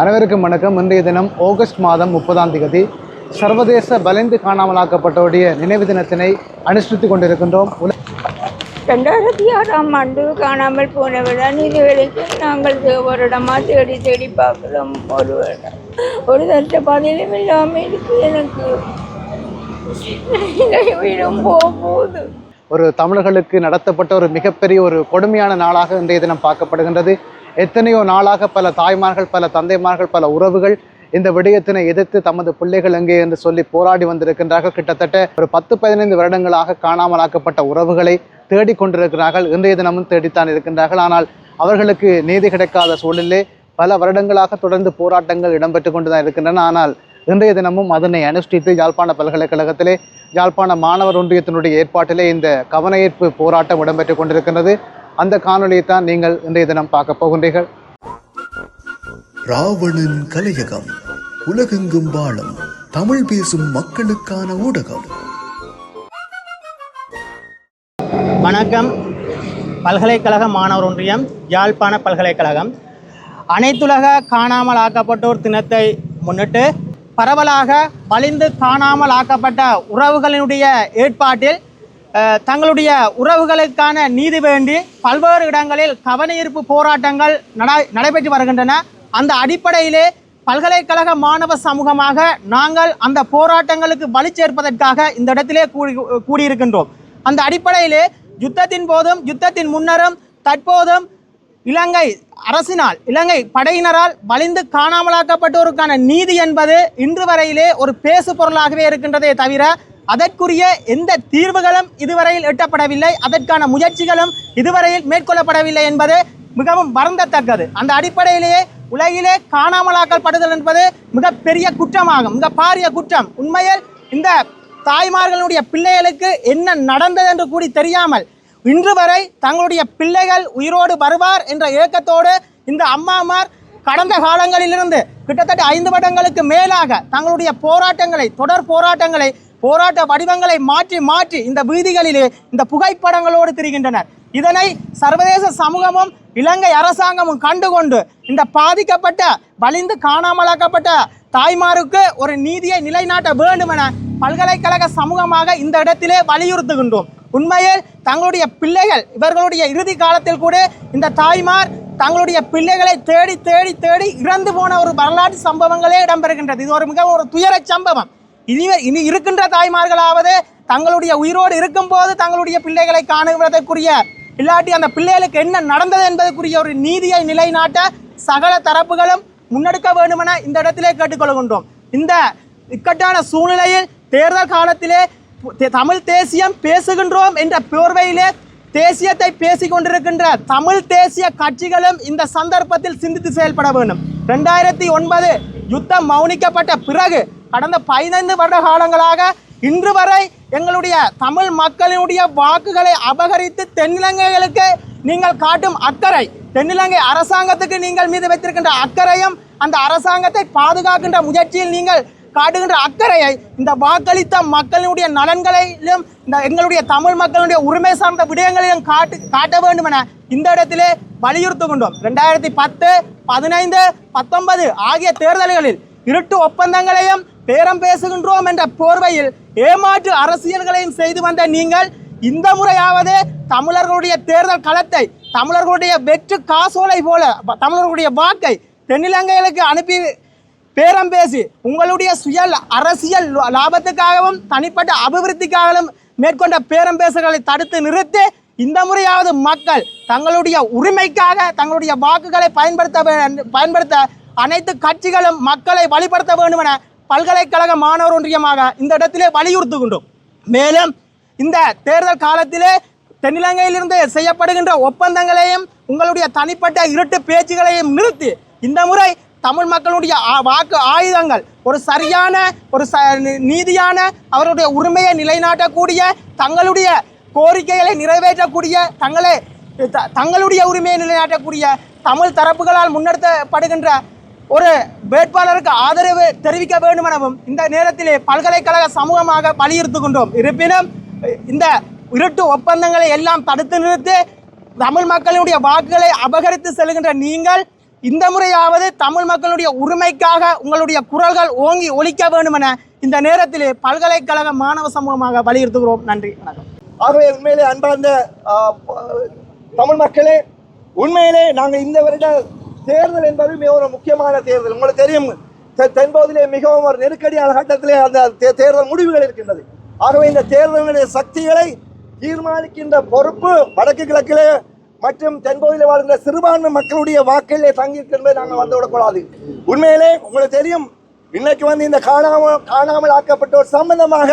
அனைவருக்கும் வணக்கம். இன்றைய தினம் ஆகஸ்ட் மாதம் முப்பதாம் தேதி சர்வதேச வலைந்து காணாமலாக்கப்பட்டோருடைய நினைவு தினத்தினை அனுஷ்டித்துக் கொண்டிருக்கின்றோம். ரெண்டாயிரத்தி ஆறாம் ஆண்டு காணாமல் போனவர்தான் இதுவரைக்கும் நாங்கள் வருடமா தேடி தேடி பார்க்கிறோம். ஒரு வருடம் ஒரு தட்ட பதிலும் இல்லாமல் இருக்கு எனக்கு. போகுது ஒரு தமிழர்களுக்கு நடத்தப்பட்ட ஒரு மிகப்பெரிய ஒரு கொடுமையான நாளாக இன்றைய தினம் பார்க்கப்படுகின்றது. எத்தனையோ நாளாக பல தாய்மார்கள் பல தந்தைமார்கள் பல உறவுகள் இந்த விடயத்தினை எதிர்த்து தமது பிள்ளைகள் எங்கே என்று சொல்லி போராடி வந்திருக்கின்றார்கள். கிட்டத்தட்ட ஒரு பத்து பதினைந்து வருடங்களாக காணாமலாக்கப்பட்ட உறவுகளை தேடிக் கொண்டிருக்கிறார்கள். இன்றைய தினமும் தேடித்தான் இருக்கின்றார்கள். ஆனால் அவர்களுக்கு நீதி கிடைக்காத சூழலிலே பல வருடங்களாக தொடர்ந்து போராட்டங்கள் இடம்பெற்று கொண்டுதான் இருக்கின்றன. ஆனால் இன்றைய தினமும் அதனை அனுஷ்டித்து யாழ்ப்பாண பல்கலைக்கழகத்திலே யாழ்ப்பாண மாணவர் ஒன்றியத்தினுடைய ஏற்பாட்டிலே இந்த கவனஈர்ப்பு போராட்டம் இடம்பெற்று கொண்டிருக்கின்றது. அந்த காணொலியை தான் நீங்கள் இன்றைய தினம் பார்க்க போகின்றீர்கள். ராவணன் கலையகம் உலகெங்கும் வாழும் தமிழ் பேசும் மக்களுக்கான ஊடகம். வணக்கம். பல்கலைக்கழக மாணவர் ஒன்றியம் யாழ்ப்பாண பல்கலைக்கழகம். அனைத்துலக காணாமல் ஆக்கப்பட்டோர் தினத்தை முன்னிட்டு பரவலாக வலிந்து காணாமல் ஆக்கப்பட்ட உறவுகளினுடைய ஏற்பாட்டில் தங்களுடைய உறவுகளுக்கான நீதி வேண்டி பல்வேறு இடங்களில் கவனஈர்ப்பு போராட்டங்கள் நட நடைபெற்று வருகின்றன. அந்த அடிப்படையிலே பல்கலைக்கழக மாணவ சமூகமாக நாங்கள் அந்த போராட்டங்களுக்கு வலி சேர்ப்பதற்காக இந்த இடத்திலே கூடி கூடியிருக்கின்றோம். அந்த அடிப்படையிலே யுத்தத்தின் போதும் யுத்தத்தின் முன்னரும் தற்போதும் இலங்கை அரசினால் இலங்கை படையினரால் வலிந்து காணாமலாக்கப்பட்டோருக்கான நீதி என்பது இன்று வரையிலே ஒரு பேசு பொருளாகவே இருக்கின்றதே தவிர அதற்குரிய எந்த தீர்வுகளும் இதுவரையில் எட்டப்படவில்லை. அதற்கான முயற்சிகளும் இதுவரையில் மேற்கொள்ளப்படவில்லை என்பது மிகவும் வருந்தத்தக்கது. அந்த அடிப்படையிலேயே உலகிலே காணாமலாக்கப்படுதல் என்பது மிகப்பெரிய குற்றமாகும். மிக பாரிய குற்றம். உண்மையில் இந்த தாய்மார்களுடைய பிள்ளைகளுக்கு என்ன நடந்தது என்று கூடி தெரியாமல் இன்று வரை தங்களுடைய பிள்ளைகள் உயிரோடு வருவார் என்ற ஏக்கத்தோடு இந்த அம்மாமார் கடந்த காலங்களிலிருந்து கிட்டத்தட்ட ஐந்து வருடங்களுக்கு மேலாக தங்களுடைய போராட்டங்களை தொடர் போராட்டங்களை போராட்ட வடிவங்களை மாற்றி மாற்றி இந்த வீதிகளிலே இந்த புகைப்படங்களோடு திரிகின்றனர். இதனை சர்வதேச சமூகமும் இலங்கை அரசாங்கமும் கண்டுகொண்டு இந்த பாதிக்கப்பட்ட வலிந்து காணாமலாக்கப்பட்ட தாய்மாருக்கு ஒரு நீதியை நிலைநாட்ட வேண்டும் என பல்கலைக்கழக சமூகமாக இந்த இடத்திலே வலியுறுத்துகின்றோம். உண்மையில் தங்களுடைய பிள்ளைகள் இவர்களுடைய இறுதி காலத்தில் கூட இந்த தாய்மார் தங்களுடைய பிள்ளைகளை தேடி தேடி தேடி இறந்து போன ஒரு வரலாற்று சம்பவங்களே இடம்பெறுகின்றது. இது ஒரு மிக ஒரு துயரச் சம்பவம். இனி இனி இருக்கின்ற தாய்மார்களாவது தங்களுடைய உயிரோடு இருக்கும்போது தங்களுடைய பிள்ளைகளை காணுவதற்குரிய இல்லாட்டி அந்த பிள்ளைகளுக்கு என்ன நடந்தது என்பதற்குரிய ஒரு நீதியை நிலைநாட்ட சகல தரப்புகளும் முன்னெடுக்க வேண்டுமென இந்த இடத்திலே கேட்டுக்கொள்கின்றோம். இந்த இக்கட்டான சூழ்நிலையில் தேர்தல் காலத்திலே தமிழ் தேசியம் பேசுகின்றோம் என்ற போர்வையிலே தேசியத்தை பேசிக் கொண்டிருக்கின்ற தமிழ் தேசிய கட்சிகளும் இந்த சந்தர்ப்பத்தில் சிந்தித்து செயல்பட வேண்டும். ரெண்டாயிரத்தி ஒன்பது யுத்தம் மௌனிக்கப்பட்ட பிறகு கடந்த பதினைந்து வருட காலங்களாக இன்று வரை எங்களுடைய தமிழ் மக்களினுடைய வாக்குகளை அபகரித்து தென்னிலங்கைகளுக்கு நீங்கள் காட்டும் அக்கறை தென்னிலங்கை அரசாங்கத்துக்கு நீங்கள் மீது வைத்திருக்கின்ற அக்கறையும் அந்த அரசாங்கத்தை பாதுகாக்கின்ற முயற்சியில் நீங்கள் காட்டுகின்ற அக்கறையை இந்த வாக்களித்த மக்களுடைய நலன்களிலும் இந்த எங்களுடைய தமிழ் மக்களுடைய உரிமை சார்ந்த விடயங்களிலும் காட்டு காட்ட வேண்டும் என இந்த இடத்திலே வலியுறுத்துகின்றோம். ரெண்டாயிரத்தி பத்து பதினைந்து பத்தொன்பது ஆகிய தேர்தல்களில் இருட்டு ஒப்பந்தங்களையும் பேரம் பேசுகின்றோம் என்ற போர்வையில் ஏமாற்று அரசியல்களையும் செய்து வந்த நீங்கள் இந்த முறையாவது தமிழர்களுடைய தேர்தல் களத்தை தமிழர்களுடைய வெற்று காசோலை போல தமிழர்களுடைய வாக்கை தென்னிலங்கைகளுக்கு அனுப்பி பேரம் பேசி உங்களுடைய சுய அரசியல் லா- லாபத்துக்காகவும் தனிப்பட்ட அபிவிருத்திக்காகவும் மேற்கொண்ட பேரம் பேசுகளை தடுத்து நிறுத்தி இந்த முறையாவது மக்கள் தங்களுடைய உரிமைக்காக தங்களுடைய வாக்குகளை பயன்படுத்த பயன்படுத்த அனைத்து கட்சிகளும் மக்களை வழிபடுத்த வேண்டும் என பல்கலைக்கழக மாணவர் ஒன்றியமாக இந்த இடத்திலே வலியுறுத்துகின்றோம். மேலும் இந்த தேர்தல் காலத்திலே தென்னிலங்கையிலிருந்து செய்யப்படுகின்ற ஒப்பந்தங்களையும் உங்களுடைய தனிப்பட்ட இருட்டு பேச்சுகளையும் நிறுத்தி இந்த முறை தமிழ் மக்களுடைய வாக்கு ஆயுதங்கள் ஒரு சரியான ஒரு ச நீதியான அவருடைய உரிமையை நிலைநாட்டக்கூடிய தங்களுடைய கோரிக்கைகளை நிறைவேற்றக்கூடிய தங்களை த- தங்களுடைய உரிமையை நிலைநாட்டக்கூடிய தமிழ் தரப்புகளால் முன்னெடுத்தப்படுகின்ற ஒரு வேட்பாளருக்கு ஆதரவு தெரிவிக்க வேண்டும் எனவும் இந்த நேரத்திலே பல்கலைக்கழக சமூகமாக வலியுறுத்துகின்றோம் இருப்பினும் இந்த இருட்டு ஒப்பந்தங்களை எல்லாம் தடுத்து நிறுத்தி தமிழ் மக்களுடைய வாக்குகளை அபகரித்து செல்கின்ற நீங்கள் இந்த முறையாவது தமிழ் மக்களுடைய உரிமைக்காக உங்களுடைய குரல்கள் ஓங்கி ஒழிக்க வேண்டும் என இந்த நேரத்திலே பல்கலைக்கழக மாணவ சமூகமாக வலியுறுத்துகிறோம் நன்றி வணக்கம். ஆகவே உண்மையிலே அன்பார்ந்த தமிழ் மக்களே உண்மையிலே நாங்கள் இந்த வருட தேர்தல் என்பது மிக ஒரு முக்கியமான தேர்தல். உங்களுக்கு தெரியும் தெ- தென்பகுதியிலே மிகவும் ஒரு நெருக்கடியான கட்டத்திலே அந்த தே- தேர்தல் முடிவுகள் இருக்கின்றது. ஆகவே இந்த தேர்தலினுடைய சக்திகளை தீர்மானிக்கின்ற பொறுப்பு வடக்கு கிழக்கிலே மற்றும் தென்பகுதியில் வாழ்கின்ற சிறுபான்மை மக்களுடைய வாக்கிலே தங்கியிருக்கின்றதை நாங்கள் வந்துவிடக்கூடாது உண்மையிலே உங்களுக்கு தெரியும் இன்னைக்கு வந்து இந்த காணாமல் காணாமல் ஆக்கப்பட்டோர் சம்பந்தமாக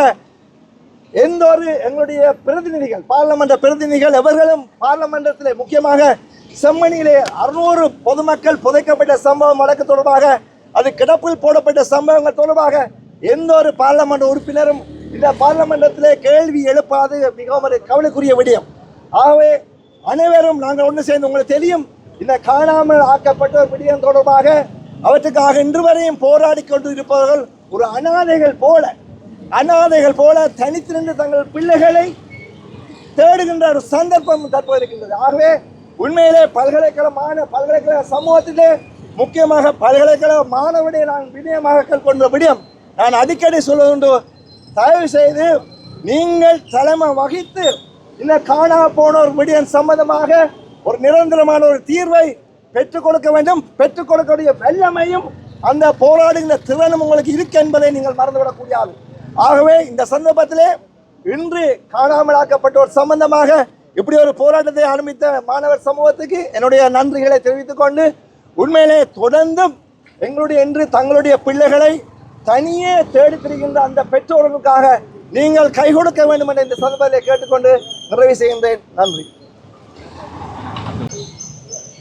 எந்த ஒரு எங்களுடைய பிரதிநிதிகள் பார்லமன்ற பிரதிநிதிகள் எவர்களும் பார்லமெண்டத்திலே முக்கியமாக செம்மணியிலே அறுநூறு பொதுமக்கள் புதைக்கப்பட்ட சம்பவம் வழக்கு தொடர்பாக அது கிடப்பில் போடப்பட்ட சம்பவங்கள் தொடர்பாக எந்த ஒரு பார்லமெண்ட் உறுப்பினரும் இந்த பார்லமெண்டத்திலே கேள்வி எழுப்பாது மிகவும் ஒரு கவலைக்குரிய விடயம். ஆகவே அனைவரும் நாங்கள் ஒன்று சேர்ந்து உங்களுக்கு தெரியும் இந்த காணாமல் ஆக்கப்பட்ட ஒரு விடயம் தொடர்பாக அவற்றுக்காக இன்று வரையும் போராடி கொண்டு இருப்பவர்கள் ஒரு அனாதைகள் போல அனாதைகள் போல தனித்திருந்து தங்கள் பிள்ளைகளை தேடுகின்ற ஒரு சந்தர்ப்பம் தற்போது இருக்கின்றது. ஆகவே உண்மையிலே பல்கலைக்கழக மாணவ பல்கலைக்கழக சமூகத்திலே முக்கியமாக பல்கலைக்கழக மாணவனை நான் வினயமாக கொண்ட விடயம் நான் அடிக்கடி சொல்வதுண்டு தயவு செய்து நீங்கள் தலைமை வகித்து இன்னும் காணா போனோர் விடயம் சம்பந்தமாக ஒரு நிரந்தரமான ஒரு தீர்வை பெற்றுக் கொடுக்க வேண்டும். பெற்றுக் கொடுக்கக்கூடிய வல்லமையும் அந்த போராடுகின்ற திறனும் உங்களுக்கு இருக்கு என்பதை நீங்கள் மறந்துவிடக்கூடாது ஆகவே இந்த சந்தர்ப்பத்திலே இன்று காணாமலாக்கப்பட்டோர் சம்பந்தமாக இப்படி ஒரு போராட்டத்தை ஆரம்பித்த மாணவர் சமூகத்துக்கு என்னுடைய நன்றிகளை தெரிவித்துக் கொண்டு உண்மையிலே தொடர்ந்தும் எங்களுடைய இன்று தங்களுடைய பிள்ளைகளை தனியே தேடி திரிகின்ற அந்த பெற்றோர்களுக்காக நீங்கள் கை கொடுக்க வேண்டும் என்ற இந்த சந்தர்ப்பத்தை கேட்டுக்கொண்டு நிறைவு செய்கின்றேன். நன்றி.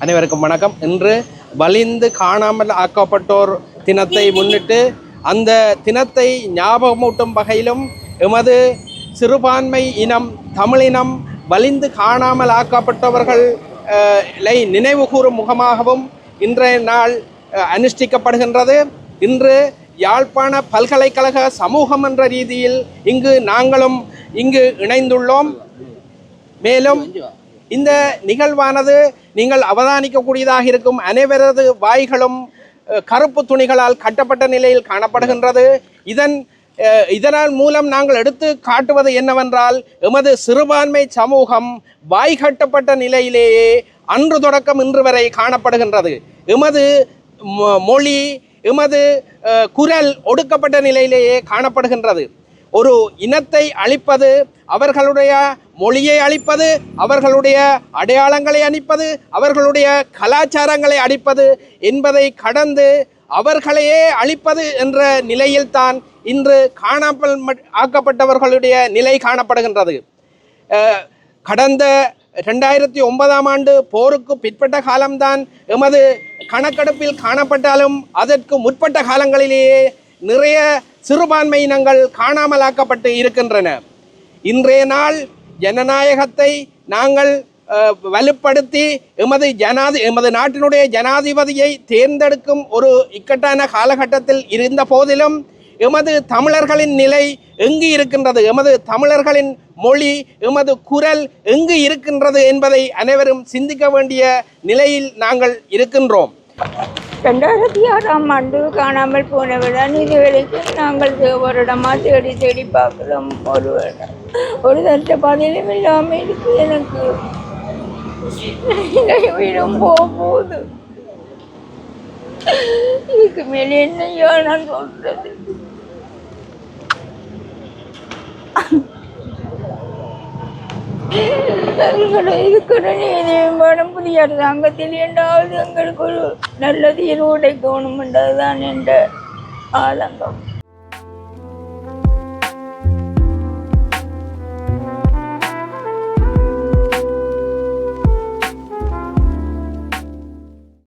அனைவருக்கும் வணக்கம். இன்று வலிந்து காணாமல் ஆக்கப்பட்டோர் தினத்தை முன்னிட்டு அந்த தினத்தை ஞாபகமூட்டும் வகையிலும் எமது சிறுபான்மை இனம் தமிழினம் வலிந்து காணாமல் ஆக்கப்பட்டவர்கள் லை நினைவு கூறும் முகமாகவும் இன்றைய நாள் அனுஷ்டிக்கப்படுகின்றது. இன்று யாழ்ப்பாண பல்கலைக்கழக சமூகம் என்ற ரீதியில் இங்கு நாங்களும் இங்கு இணைந்துள்ளோம். மேலும் இந்த நிகழ்வானது நீங்கள் அவதானிக்கக்கூடியதாக இருக்கும் அனைவரது வாய்களும் கருப்பு துணிகளால் கட்டப்பட்ட நிலையில் காணப்படுகின்றது. இதன் இதனால் மூலம் நாங்கள் எடுத்து காட்டுவது என்னவென்றால் எமது சிறுபான்மை சமூகம் வாய் கட்டப்பட்ட நிலையிலேயே அன்று தொடக்கம் இன்று வரை காணப்படுகின்றது. எமது மொ- மொழி எமது குரல் ஒடுக்கப்பட்ட நிலையிலேயே காணப்படுகின்றது. ஒரு இனத்தை அழிப்பது அவர்களுடைய மொழியை அழிப்பது அவர்களுடைய அடையாளங்களை அழிப்பது அவர்களுடைய கலாச்சாரங்களை அழிப்பது என்பதை கடந்து அவர்களையே அழிப்பது என்ற நிலையில்தான் இன்று காணாமல் மட்- ஆக்கப்பட்டவர்களுடைய நிலை காணப்படுகின்றது. கடந்த ரெண்டாயிரத்தி ஒன்பதாம் ஆண்டு போருக்கு பிற்பட்ட காலம்தான் எமது கணக்கெடுப்பில் காணப்பட்டாலும் அதற்கு முற்பட்ட காலங்களிலேயே நிறைய சிறுபான்மை இனங்கள் காணாமலாக்கப்பட்டு இருக்கின்றன. இன்றைய நாள் ஜனநாயகத்தை நாங்கள் வலுப்படுத்தி எமது ஜனாதி எமது நாட்டினுடைய ஜனாதிபதியை தேர்ந்தெடுக்கும் ஒரு இக்கட்டான காலகட்டத்தில் இருந்த போதிலும் எமது தமிழர்களின் நிலை எங்கு இருக்கின்றது? எமது தமிழர்களின் மொழி எமது குரல் எங்கு இருக்கின்றது என்பதை அனைவரும் சிந்திக்க வேண்டிய நிலையில் நாங்கள் இருக்கின்றோம். ரெண்டாயிரத்தி ஆறாம் ஆண்டு காணாமல் போனவர்தான் இதுவரைக்கும் நாங்கள் வருடமாக தேடி தேடி பார்க்கிறோம் ஒரு வருடம் ஒரு தட்ட பதிலும் இல்லாமல் இருக்கு எனக்கு. வீடும் போக போகுது இதுக்கு மேலே என்னையா நான் சொல்றது? எங்களை இதுக்குன்னு நீதியும் வேணும் புதிய அரசாங்கத்தில் என்றாவது எங்களுக்கு ஒரு நல்ல தீர்வு கிடைக்கணும் என்றதுதான் என்ற ஆதங்கம்